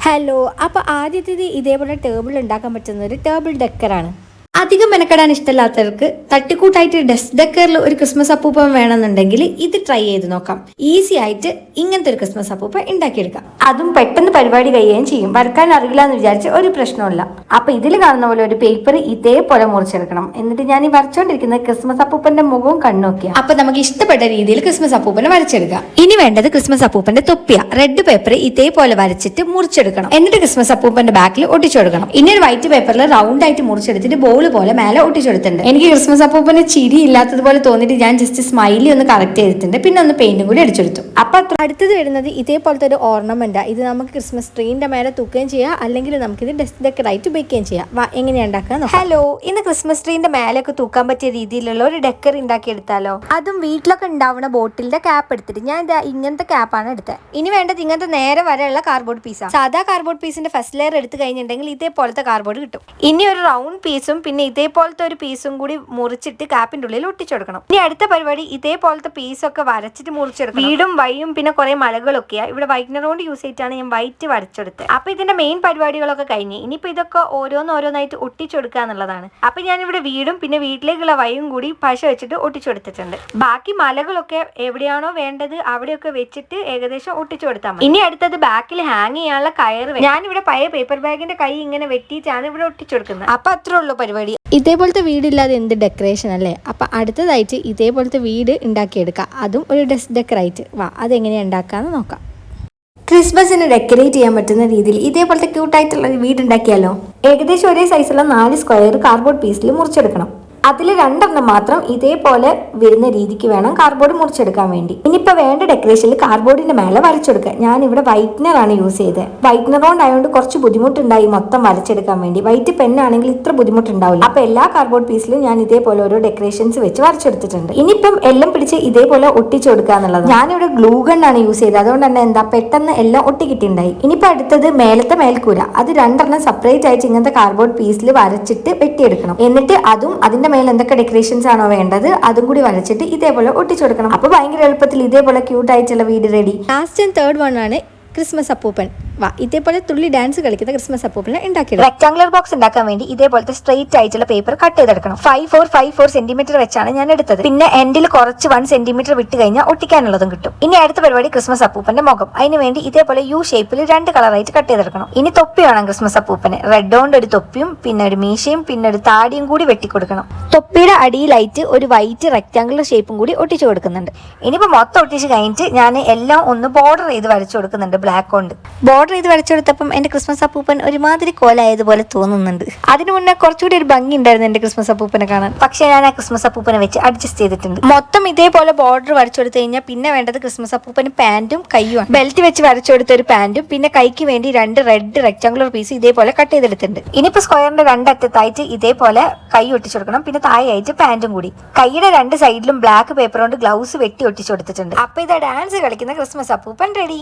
Hello അപ്പോൾ ആദ്യത്തേത് ഇതേപോലെ ടേബിൾ ഉണ്ടാക്കാൻ പറ്റുന്ന ഒരു ടേബിൾ ഡെക്കറാണ് അധികം മെനക്കെടാൻ ഇഷ്ടമില്ലാത്തവർക്ക് തട്ടിക്കൂട്ടായിട്ട് ഡെസ്ക് ഡെക്കറിൽ ഒരു ക്രിസ്മസ് അപ്പൂപ്പം വേണമെന്നുണ്ടെങ്കിൽ ഇത് ട്രൈ ചെയ്ത് നോക്കാം. ഈസി ആയിട്ട് ഇങ്ങനത്തെ ഒരു ക്രിസ്മസ് അപ്പൂപ്പൻ ഉണ്ടാക്കിയെടുക്കാം. അതും പെട്ടെന്ന് പരിപാടി കഴിയുകയും ചെയ്യും. വരക്കാൻ അറിയില്ല എന്ന് വിചാരിച്ച് ഒരു പ്രശ്നമില്ല അപ്പൊ ഇതിൽ കാണുന്ന പോലെ ഒരു പേപ്പർ ഇതേപോലെ മുറിച്ചെടുക്കണം. എന്നിട്ട് ഞാൻ ഈ വരച്ചോണ്ടിരിക്കുന്ന ക്രിസ്മസ് അപ്പൂപ്പന്റെ മുഖവും കണ്ണുനോക്കിയ അപ്പൊ നമുക്ക് ഇഷ്ടപ്പെട്ട രീതിയിൽ ക്രിസ്മസ് അപ്പൂപ്പനെ വരച്ചെടുക്കാം. ഇനി വേണ്ടത് ക്രിസ്മസ് അപ്പൂപ്പന്റെ തൊപ്പിയ. റെഡ് പേപ്പർ ഇതേപോലെ വരച്ചിട്ട് മുറിച്ചെടുക്കണം. എന്നിട്ട് ക്രിസ്മസ് അപ്പൂപ്പന്റെ ബാക്കിൽ ഒട്ടിച്ചു കൊടുക്കണം ഇനി ഒരു വൈറ്റ് പേപ്പറിൽ റൗണ്ട് ആയിട്ട് മുറിച്ചെടുത്തിട്ട് ബോൾ പോലെ മേലെ ഒട്ടിച്ചെടുത്തിട്ടുണ്ട്. എനിക്ക് ക്രിസ്മസ് അപ്പൂപ്പന് ചിരി ഇല്ലാത്തതുപോലെ തോന്നിയിട്ട് ഞാൻ ജസ്റ്റ് സ്മൈലി ഒന്ന് കറക്റ്റ് ചെയ്തിട്ടുണ്ട്. പിന്നെ ഒന്ന് പെയിന്റും കൂടി അടിച്ചെടുത്തു. അപ്പൊ അത്ര അടുത്തത് വരുന്നത് ഇതേപോലത്തെ ഒരു ഓർണമെന്റ് ഇത് നമുക്ക് ക്രിസ്മസ് ട്രീന്റെ മേലെ തൂക്കുകയും ചെയ്യാം. അല്ലെങ്കിൽ നമുക്ക് ഇത് ഡെസ്റ്റ് ഡെക്കറായിട്ട് ഉപയോഗിക്കുകയും ചെയ്യാം. വാ എങ്ങനെയാ ഉണ്ടാക്കുക ഹലോ ഇന്ന് ക്രിസ്മസ് ട്രീന്റെ മേലൊക്കെ തൂക്കാൻ പറ്റിയ രീതിയിലുള്ള ഒരു ഡെക്കർ ഉണ്ടാക്കി എടുത്താലോ? അതും വീട്ടിലൊക്കെ ഉണ്ടാവുന്ന ബോട്ടിലിന്റെ ക്യാപ്പ് എടുത്തിട്ട് ഞാൻ ഇതാ ഇങ്ങനത്തെ ക്യാപ്പാണ് എടുത്തത് ഇനി വേണ്ടത് ഇങ്ങനത്തെ നേരെ വരെയുള്ള കാർബോർഡ് പീസാണ് സാധാ കാർബോർഡ് പീസിന്റെ ഫസ്റ്റ് ലെയർ എടുത്തു കഴിഞ്ഞിട്ടുണ്ടെങ്കിൽ ഇതേപോലത്തെ കാർബോർഡ് കിട്ടും. ഇനി ഒരു റൗണ്ട് പീസും പിന്നെ ഇതേപോലത്തെ ഒരു പീസും കൂടി മുറിച്ചിട്ട് കാപ്പിന്റെ ഉള്ളിൽ ഒട്ടിച്ചു കൊടുക്കണം ഇനി അടുത്ത പരിപാടി ഇതേപോലത്തെ പീസൊക്കെ വരച്ചിട്ട് മുറിച്ചെടുക്കണം. വീടും വഴിയും പിന്നെ കുറെ മലകളൊക്കെയാ ഇവിടെ വൈറ്റ്നർ കൊണ്ട് യൂസ് ചെയ്തിട്ടാണ് ഞാൻ വൈറ്റ് വരച്ചെടുത്തത്. അപ്പൊ ഇതിന്റെ മെയിൻ പരിപാടികളൊക്കെ കഴിഞ്ഞ് ഇനിയിപ്പോ ഇതൊക്കെ ഓരോന്നോരോന്നായിട്ട് ഒട്ടിച്ചെടുക്കുക എന്നുള്ളതാണ്. അപ്പൊ ഞാൻ ഇവിടെ വീടും പിന്നെ വീട്ടിലേക്കുള്ള വഴിയും കൂടി പശ വെച്ചിട്ട് ഒട്ടിച്ചെടുത്തിട്ടുണ്ട്. ബാക്കി മലകളൊക്കെ എവിടെയാണോ വേണ്ടത് അവിടെയൊക്കെ വെച്ചിട്ട് ഏകദേശം ഒട്ടിച്ചു കൊടുത്താൽ മതി. ഇനി അടുത്തത് ബാക്കിൽ ഹാങ് ചെയ്യാനുള്ള കയർ ഞാൻ ഇവിടെ പഴയ പേപ്പർ ബാഗിന്റെ കൈ ഇങ്ങനെ വെട്ടിയിട്ടാണ് ഇവിടെ ഒട്ടിച്ചു കൊടുക്കുന്നത് അപ്പൊ അത്രേ ഉള്ളൂ പരിപാടി. ഇതേപോലത്തെ വീടില്ലാതെ എന്ത് ഡെക്കറേഷൻ അല്ലേ? അപ്പോൾ അടുത്തതായിട്ട് ഇതേപോലത്തെ വീട് ഉണ്ടാക്കിയെടുക്കുക അതും ഒരു ഡെസ് ഡെക്കറായിട്ട് വാ അതെങ്ങനെയാണ് ഉണ്ടാക്കാന്ന് നോക്കാം. ക്രിസ്മസിന് ഡെക്കറേറ്റ് ചെയ്യാൻ പറ്റുന്ന രീതിയിൽ ഇതേപോലത്തെ ക്യൂട്ടായിട്ടുള്ള വീട് ഉണ്ടാക്കിയാലോ? ഏകദേശം ഒരേ സൈസുള്ള നാല് സ്ക്വയർ കാർഡ്ബോർഡ് പീസിൽ മുറിച്ചെടുക്കണം. അതിൽ രണ്ടെണ്ണം മാത്രം ഇതേപോലെ വരുന്ന രീതിക്ക് വേണം കാർഡ്ബോർഡ് മുറിച്ചെടുക്കാൻ വേണ്ടി. ഇനിയിപ്പോൾ വേണ്ട ഡെക്കറേഷനിൽ കാർഡ്ബോർഡിന്റെ മേലെ വരച്ചെടുക്കുക. ഞാൻ ഇവിടെ വൈറ്റ്നർ ആണ് യൂസ് ചെയ്തത്. വൈറ്റ്നർ കൊണ്ടായതുകൊണ്ട് കുറച്ച് ബുദ്ധിമുട്ടുണ്ടായി മൊത്തം വരച്ചെടുക്കാൻ വേണ്ടി. വൈറ്റ് പെണ്ണാണെങ്കിൽ ഇത്ര ബുദ്ധിമുട്ടുണ്ടാവില്ല. അപ്പോൾ എല്ലാ കാർഡ്ബോർഡ് പീസിലും ഞാൻ ഇതേപോലെ ഓരോ ഡെക്കറേഷൻസ് വെച്ച് വരച്ചെടുത്തിട്ടുണ്ട്. ഇനിയിപ്പം എല്ലാം പിടിച്ച് ഇതേപോലെ ഒട്ടിച്ചു കൊടുക്കുക എന്നുള്ളത്. ഞാനിവിടെ ഗ്ലൂ ആണ് യൂസ് ചെയ്തത്. അതുകൊണ്ട് തന്നെ എന്താ പെട്ടെന്ന് എല്ലാം ഒട്ടിക്കിട്ടുണ്ടായി. ഇനിയിപ്പോൾ അടുത്തത് മേലത്തെ മേൽക്കൂര. അത് രണ്ടെണ്ണം സെപ്പറേറ്റ് ആയിട്ട് ഇങ്ങനത്തെ കാർഡ്ബോർഡ് പീസിൽ വരച്ചിട്ട് വെട്ടിയെടുക്കണം. എന്നിട്ട് അതും അതിന്റെ മേലെ എന്തൊക്കെ ഡെക്കറേഷൻസ് ആണോ വേണ്ടത് അതും കൂടി വരച്ചിട്ട് ഇതേപോലെ ഒട്ടിച്ചു കൊടുക്കണം. അപ്പൊ ഭയങ്കര എളുപ്പത്തിൽ ഇതേപോലെ ക്യൂട്ട് ആയിട്ടുള്ള വീട് ready last and third one ആണ് ക്രിസ്മസ് അപ്പൂപ്പൻ. വാ ഇതേപോലെ തുള്ളി ഡാൻസ് കളിക്കുന്ന ക്രിസ്മസ് അപ്പൂപ്പനെ ഉണ്ടാക്കി റെക്ടാംഗുലർ ബോക്സ് ഉണ്ടാക്കാൻ വേണ്ടി ഇതേപോലത്തെ സ്ട്രെയിറ്റ് ആയിട്ടുള്ള പേപ്പർ കട്ട് ചെയ്തെടുക്കണം. Five four five four centimetre വെച്ചാണ് ഞാൻ എടുത്തത്. പിന്നെ എൻഡിൽ കുറച്ച് വൺ സെന്റിമീറ്റർ വിട്ട് കഴിഞ്ഞാൽ ഒട്ടിക്കാനുള്ളതും കിട്ടും. ഇനി അടുത്ത പരിപാടി ക്രിസ്മസ് അപ്പൂപ്പന്റെ മുഖം. അതിന് വേണ്ടി ഇതേപോലെ യു ഷേപ്പിൽ രണ്ട് കളറായിട്ട് കട്ട് ചെയ്തെടുക്കണം. ഇനി തൊപ്പി വേണം ക്രിസ്മസ് അപ്പൂപ്പന്. റെഡ് കൊണ്ട് ഒരു തൊപ്പിയും പിന്നെ ഒരു മീശയും പിന്നെ ഒരു താടിയും കൂടി വെട്ടിക്കൊടുക്കണം. തൊപ്പിയുടെ അടിയിലായിട്ട് ഒരു വൈറ്റ് റെക്ടാംഗുലർ ഷേപ്പും കൂടി ഒട്ടിച്ചു കൊടുക്കുന്നുണ്ട്. ഇനിയിപ്പോൾ മൊത്തം ഒട്ടിച്ച് കഴിഞ്ഞിട്ട് ഞാൻ എല്ലാം ഒന്ന് ബോർഡർ ചെയ്ത് വരച്ചു കൊടുക്കുന്നുണ്ട് ബ്ലാക്ക് കൊണ്ട്. ബോർഡർ ചെയ്ത് വരച്ചു കൊടുത്തപ്പം എന്റെ ക്രിസ്മസ് അപ്പൂപ്പൻ ഒരുമാതിരി കോലായതുപോലെ തോന്നുന്നുണ്ട്. അതിനു മുന്നേ കുറച്ചുകൂടി ഒരു ഭംഗി ഉണ്ടായിരുന്നു എന്റെ ക്രിസ്മസ് അപ്പൂപ്പനെ കാണാൻ. പക്ഷേ ഞാൻ ആ ക്രിസ്മസ് അപ്പൂപ്പനെ വെച്ച് അഡ്ജസ്റ്റ് ചെയ്തിട്ടുണ്ട്. മൊത്തം ഇതേപോലെ ബോർഡർ വരച്ചു കൊടുത്തു കഴിഞ്ഞാൽ പിന്നെ വേണ്ടത് ക്രിസ്മസ് അപ്പൂപ്പന് പാന്റും കൈയും ബെൽറ്റ് വെച്ച് വരച്ചെടുത്ത ഒരു പാന്റും പിന്നെ കൈക്ക് വേണ്ടി രണ്ട് റെഡ് റെക്ടാംഗുലർ പീസ് ഇതേപോലെ കട്ട് ചെയ്തെടുത്തിട്ടുണ്ട്. ഇനിയിപ്പോ സ്ക്വയറിന്റെ രണ്ടറ്റത്തായിട്ട് ഇതേപോലെ കൈ ഒട്ടിച്ചു കൊടുക്കണം പിന്നെ താഴെയായിട്ട് പാന്റും കൂടി. കൈയുടെ രണ്ട് സൈഡിലും ബ്ലാക്ക് പേപ്പർ കൊണ്ട് ഗ്ലൗസ് വെട്ടി ഒട്ടിച്ചു കൊടുത്തിട്ടുണ്ട് അപ്പൊ ഇതാ ഡാൻസ് കളിക്കുന്ന ക്രിസ്മസ് അപ്പൂപ്പൻ റെഡി